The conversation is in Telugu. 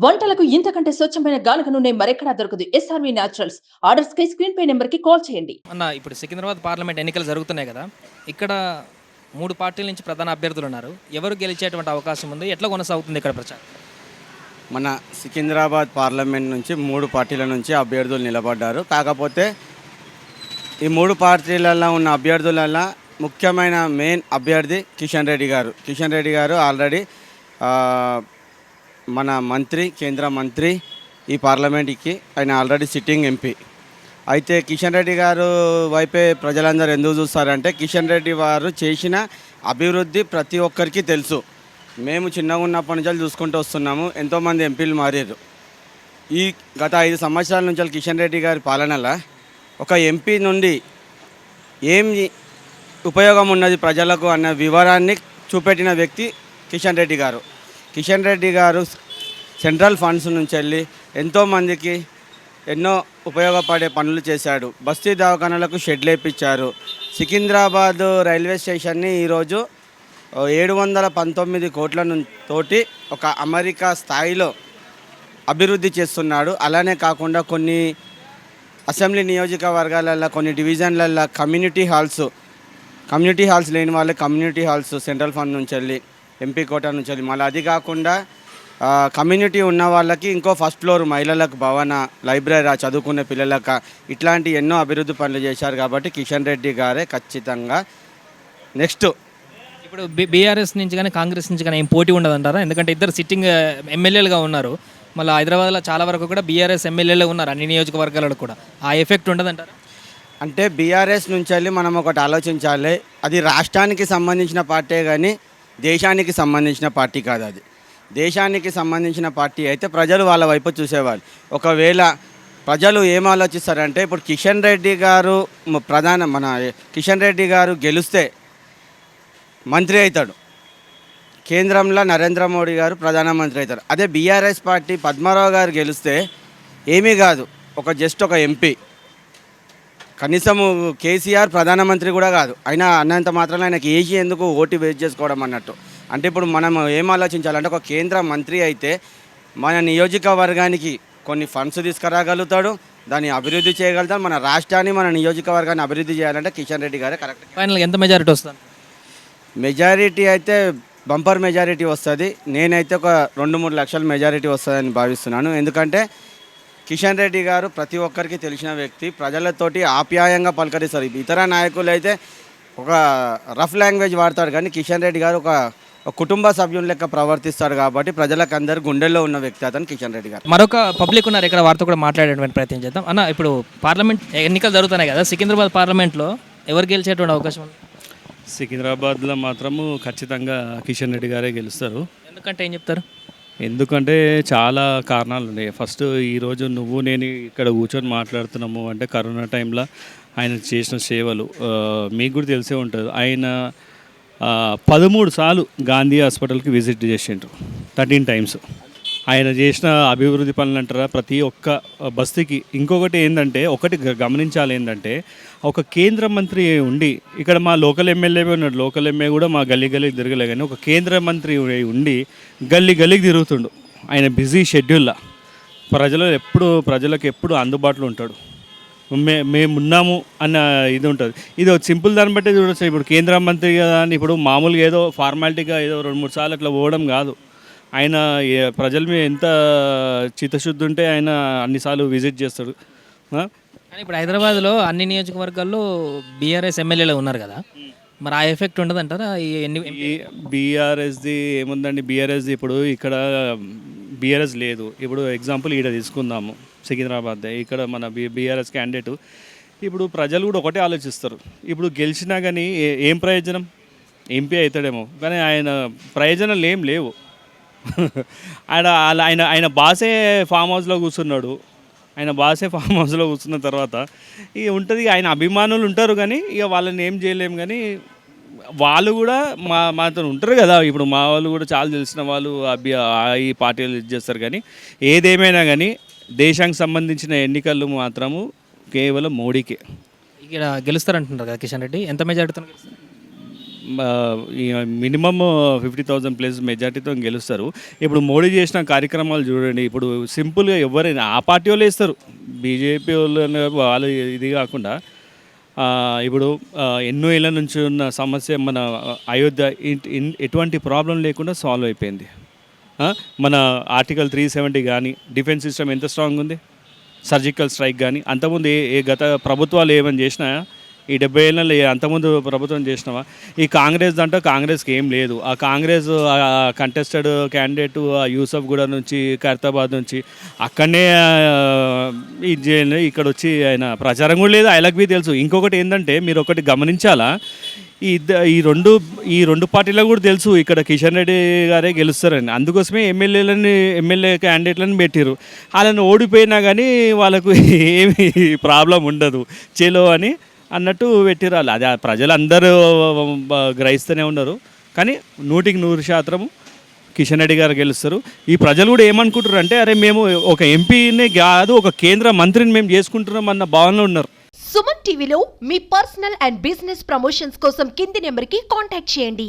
వంటలకు ఇంతకంటే స్వచ్ఛమైన గానుగ నూనె మరెక్కడా దొరకదు. S R V Naturals orders కై స్క్రీన్ పై నెంబర్కి కాల్ చేయండి. అన్న ఇప్పుడు సికింద్రాబాద్ పార్లమెంట్ ఎన్నికలు జరుగుతున్నాయి కదా. ఇక్కడ మూడు పార్టీల నుంచి ప్రధాన అభ్యర్థులు ఉన్నారు. ఎవరు గెలిచేటువంటి అవకాశం ఉంది? ఎట్లా కొనసాగుతుంది ఇక్కడ ప్రచారం? మన సికింద్రాబాద్ పార్లమెంట్ నుంచి మూడు పార్టీల నుంచి అభ్యర్థులు నిలబడ్డారు. కాకపోతే ఈ మూడు పార్టీలలో ఉన్న అభ్యర్థులలో ముఖ్యమైన మెయిన్ అభ్యర్థి కిషన్ రెడ్డి గారు. కిషన్ రెడ్డి గారు ఆల్రెడీ ఆ, మన మంత్రి కేంద్ర మంత్రి ఈ పార్లమెంట్కి ఆయన ఆల్రెడీ సిట్టింగ్ ఎంపీ. అయితే కిషన్ రెడ్డి గారు వైపే ప్రజలందరూ ఎందుకు చూస్తారంటే కిషన్ రెడ్డి వారు చేసిన అభివృద్ధి ప్రతి ఒక్కరికి తెలుసు. మేము చిన్నగా ఉన్నప్పటి నుంచి చూసుకుంటూ వస్తున్నాము. ఎంతోమంది ఎంపీలు మారారు. ఈ గత ఐదు సంవత్సరాల నుంచి కిషన్ రెడ్డి గారి పాలనలో ఒక ఎంపీ నుండి ఏం ఉపయోగం ఉన్నది ప్రజలకు అన్న వివరాన్ని చూపెట్టిన వ్యక్తి కిషన్ రెడ్డి గారు. కిషన్ రెడ్డి గారు సెంట్రల్ ఫండ్స్ నుంచి వెళ్ళి ఎంతోమందికి ఎన్నో ఉపయోగపడే పనులు చేశాడు. బస్తీ దవాఖానాలకు షెడ్లు వేయించారు సికింద్రాబాద్ రైల్వే స్టేషన్ని ఈరోజు ఏడు వందల పంతొమ్మిది కోట్ల తోటి ఒక అమెరికా స్థాయిలో అభివృద్ధి చేస్తున్నాడు. అలానే కాకుండా కొన్ని అసెంబ్లీ నియోజకవర్గాలలో కొన్ని డివిజన్లలో కమ్యూనిటీ హాల్స్ కమ్యూనిటీ హాల్స్ లేని వాళ్ళు కమ్యూనిటీ హాల్స్ సెంట్రల్ ఫండ్ నుంచి వెళ్ళి ఎంపీ కోటా నుంచి మళ్ళీ అది కాకుండా కమ్యూనిటీ ఉన్న వాళ్ళకి ఇంకో ఫస్ట్ ఫ్లోర్ మహిళలకు భవన లైబ్రరీ చదువుకునే పిల్లలకు ఇట్లాంటి ఎన్నో అభివృద్ధి పనులు చేశారు కాబట్టి కిషన్ రెడ్డి గారే ఖచ్చితంగా నెక్స్ట్. ఇప్పుడు బీఆర్ఎస్ నుంచి కానీ కాంగ్రెస్ నుంచి కానీ ఏం పోటీ ఉండదంటారా? ఎందుకంటే ఇద్దరు సిట్టింగ్ ఎమ్మెల్యేలుగా ఉన్నారు. మళ్ళీ హైదరాబాద్లో చాలా వరకు కూడా బీఆర్ఎస్ ఎమ్మెల్యేలు ఉన్నారు అన్ని నియోజకవర్గాలలో కూడా. ఆ ఎఫెక్ట్ ఉండదంటారా? అంటే బీఆర్ఎస్ నుంచి వెళ్ళి మనం ఒకటి ఆలోచించాలి. అది రాష్ట్రానికి సంబంధించిన పార్టీ కానీ దేశానికి సంబంధించిన పార్టీ కాదు అది. దేశానికి సంబంధించిన పార్టీ అయితే ప్రజలు వాళ్ళ వైపు చూసేవాళ్ళు. ఒకవేళ ప్రజలు ఏం ఆలోచిస్తారంటే ఇప్పుడు కిషన్ రెడ్డి గారు ప్రధాన మన కిషన్ రెడ్డి గారు గెలిస్తే మంత్రి అవుతాడు. కేంద్రంలో నరేంద్ర మోడీ గారు ప్రధానమంత్రి అవుతారు. అదే బీఆర్ఎస్ పార్టీ పద్మారావు గారు గెలిస్తే ఏమీ కాదు. ఒక జస్ట్ ఒక ఎంపీ. కనీసము కేసీఆర్ ప్రధానమంత్రి కూడా కాదు. అయినా అన్నంత మాత్రం ఆయనకి ఏజీ ఎందుకు ఓటు వేస్ట్ చేసుకోవడం అన్నట్టు. అంటే ఇప్పుడు మనం ఏం ఆలోచించాలంటే ఒక కేంద్ర మంత్రి అయితే మన నియోజకవర్గానికి కొన్ని ఫండ్స్ తీసుకురాగలుగుతాడు దాన్ని అభివృద్ధి చేయగలుగుతాడు మన రాష్ట్రాన్ని మన నియోజకవర్గాన్ని అభివృద్ధి చేయాలంటే కిషన్ రెడ్డి గారే కరెక్ట్. ఫైనల్గా ఎంత మెజారిటీ వస్తుంది? మెజారిటీ అయితే బంపర్ మెజారిటీ వస్తుంది. నేనైతే ఒక రెండు మూడు లక్షల మెజారిటీ వస్తుందని భావిస్తున్నాను. ఎందుకంటే కిషన్ రెడ్డి గారు ప్రతి ఒక్కరికి తెలిసిన వ్యక్తి. ప్రజలతోటి ఆప్యాయంగా పలకరిస్తారు. ఇతర నాయకులు అయితే ఒక రఫ్ లాంగ్వేజ్ వాడతాడు కానీ కిషన్ రెడ్డి గారు ఒక కుటుంబ సభ్యుని లెక్క ప్రవర్తిస్తాడు కాబట్టి ప్రజలకు అందరు గుండెల్లో ఉన్న వ్యక్తి అతను కిషన్ రెడ్డి గారు. మరొక పబ్లిక్ ఉన్నారు. ఇక్కడ వారితో కూడా మాట్లాడేటువంటి ప్రయత్నం చేద్దాం. అన్న ఇప్పుడు పార్లమెంట్ ఎన్నికలు జరుగుతున్నాయి కదా. సికింద్రాబాద్ పార్లమెంట్లో ఎవరు గెలిచేటువంటి అవకాశం ఉంది? సికింద్రాబాద్లో మాత్రము ఖచ్చితంగా కిషన్ రెడ్డి గారే గెలుస్తారు. ఎందుకంటే ఏం చెప్తారు? ఎందుకంటే చాలా కారణాలు ఉన్నాయి. ఫస్ట్ ఈరోజు నువ్వు నేను ఇక్కడ కూర్చొని మాట్లాడుతున్నాము అంటే కరోనా టైంలో ఆయన చేసిన సేవలు మీకు కూడా తెలిసే ఉంటుంది. ఆయన పదమూడు సార్లు గాంధీ హాస్పిటల్కి విజిట్ చేసిండ్రు. థర్టీన్ టైమ్స్ ఆయన చేసిన అభివృద్ధి పనులు అంటారా? ప్రతి ఒక్క బస్తీకి ఇంకొకటి ఏంటంటే ఒకటి గమనించాలి ఏంటంటే ఒక కేంద్ర మంత్రి ఉండి ఇక్కడ మా లోకల్ ఎమ్మెల్యే ఉన్నాడు. లోకల్ ఎమ్మెల్యే కూడా మా గల్లీ గల్లీకి తిరగలే కానీ ఒక కేంద్ర మంత్రి ఉండి గల్లీ గల్లీకి తిరుగుతుండు. ఆయన బిజీ షెడ్యూల్లో ప్రజలు ఎప్పుడు ప్రజలకు ఎప్పుడు అందుబాటులో ఉంటాడు. మే మేము ఉన్నాము అన్న ఇది ఉంటుంది. ఇది సింపుల్ దాన్ని బట్టి చూడొచ్చు. ఇప్పుడు కేంద్ర మంత్రి కదా అని ఇప్పుడు మామూలుగా ఏదో ఫార్మాలిటీగా ఏదో రెండు మూడు సార్లు అట్లా పోవడం కాదు. ఆయన ప్రజల మీద ఎంత చిత్తశుద్ధి ఉంటే ఆయన అన్నిసార్లు విజిట్ చేస్తాడు. ఇప్పుడు హైదరాబాద్లో అన్ని నియోజకవర్గాల్లో బీఆర్ఎస్ ఎమ్మెల్యేలు ఉన్నారు కదా. మరి ఆ ఎఫెక్ట్ ఉండదంటారా? ఈ ఎన్ని బీఆర్ఎస్ది ఏముందండి? బీఆర్ఎస్ది ఇప్పుడు ఇక్కడ బీఆర్ఎస్ లేదు. ఇప్పుడు ఎగ్జాంపుల్ ఈడ తీసుకుందాము సికింద్రాబాద్ ఇక్కడ మన బీ బీఆర్ఎస్ క్యాండిడేట్. ఇప్పుడు ప్రజలు కూడా ఒకటే ఆలోచిస్తారు. ఇప్పుడు గెలిచినా కానీ ఏ- ఏం ప్రయోజనం? ఎంపీ అవుతాడేమో కానీ ఆయన ప్రయోజనాలు ఏం లేవు. ఆయన అలా- ఆయన ఆయన బాసే ఫామ్ హౌస్లో కూర్చున్నాడు. ఆయన బాసే ఫామ్ హౌస్లో కూర్చున్న తర్వాత ఇక ఉంటుంది ఆయన అభిమానులు ఉంటారు కానీ ఇక వాళ్ళని ఏం చేయలేము కానీ వాళ్ళు కూడా మా మాతో ఉంటారు కదా. ఇప్పుడు మా వాళ్ళు కూడా చాలా తెలిసిన వాళ్ళు అభి ఈ పార్టీలు ఇది చేస్తారు కానీ ఏదేమైనా కానీ దేశానికి సంబంధించిన ఎన్నికలు మాత్రము కేవలం మోడీకే. ఇక్కడ గెలుస్తారంటున్నారు కదా కిషన్ రెడ్డి. ఎంత మెజార్టీతో గెలుస్తారు? మినిమమ్ ఫిఫ్టీ థౌజండ్ ప్లేస్ మెజార్టీతో గెలుస్తారు. ఇప్పుడు మోడీ చేసిన కార్యక్రమాలు చూడండి ఇప్పుడు సింపుల్గా ఎవరైనా ఆ పార్టీ వాళ్ళు వేస్తారు బీజేపీ వాళ్ళు వాళ్ళు ఇది కాకుండా ఇప్పుడు ఎన్నో ఏళ్ళ నుంచి ఉన్న సమస్య మన అయోధ్య ఇన్- ఎటువంటి ప్రాబ్లం లేకుండా సాల్వ్ అయిపోయింది. మన ఆర్టికల్ త్రీ సెవెంటీ కానీ డిఫెన్స్ సిస్టమ్ ఎంత స్ట్రాంగ్ ఉంది? సర్జికల్ స్ట్రైక్ కానీ అంతకుముందు ఏ ఏ గత ప్రభుత్వాలు ఏమైనా చేసినా ఈ డెబ్బై ఏళ్ళలో అంతకుముందు ప్రభుత్వం చేసినావా? ఈ కాంగ్రెస్ అంటే కాంగ్రెస్కి ఏం లేదు. ఆ కాంగ్రెస్ కంటెస్టెడ్ క్యాండిడేట్ ఆ యూసఫ్ గూడ నుంచి ఖైరతాబాద్ నుంచి అక్కడనే ఇది ఇక్కడ వచ్చి ఆయన ప్రచారం కూడా లేదు. ఆయనకు బి తెలుసు. ఇంకొకటి ఏంటంటే మీరు ఒకటి గమనించాలా? ఈ ఈ రెండు ఈ రెండు పార్టీలకు కూడా తెలుసు. ఇక్కడ కిషన్ రెడ్డి గారే గెలుస్తారని. అందుకోసమే ఎమ్మెల్యేలని ఎమ్మెల్యే క్యాండిడేట్లను పెట్టారు వాళ్ళని ఓడిపోయినా కానీ వాళ్ళకు ఏమి ప్రాబ్లం ఉండదు. చేలో అని అన్నట్టు పెట్టిరు వాళ్ళు అది ఆ ప్రజలందరూ గ్రహిస్తూనే ఉన్నారు. కానీ నూటికి నూరు శాతము కిషన్ రెడ్డి గారు గెలుస్తారు. ఈ ప్రజలు కూడా ఏమనుకుంటారు అంటే అరే మేము ఒక ఎంపీని కాదు ఒక కేంద్ర మంత్రిని మేము చేసుకుంటున్నాం అన్న భావనలో ఉన్నారు. సుమన్ టీవీలో మీ పర్సనల్ అండ్ బిజినెస్ ప్రమోషన్స్ కోసం కింది నెంబర్కి కాంటాక్ట్ చేయండి.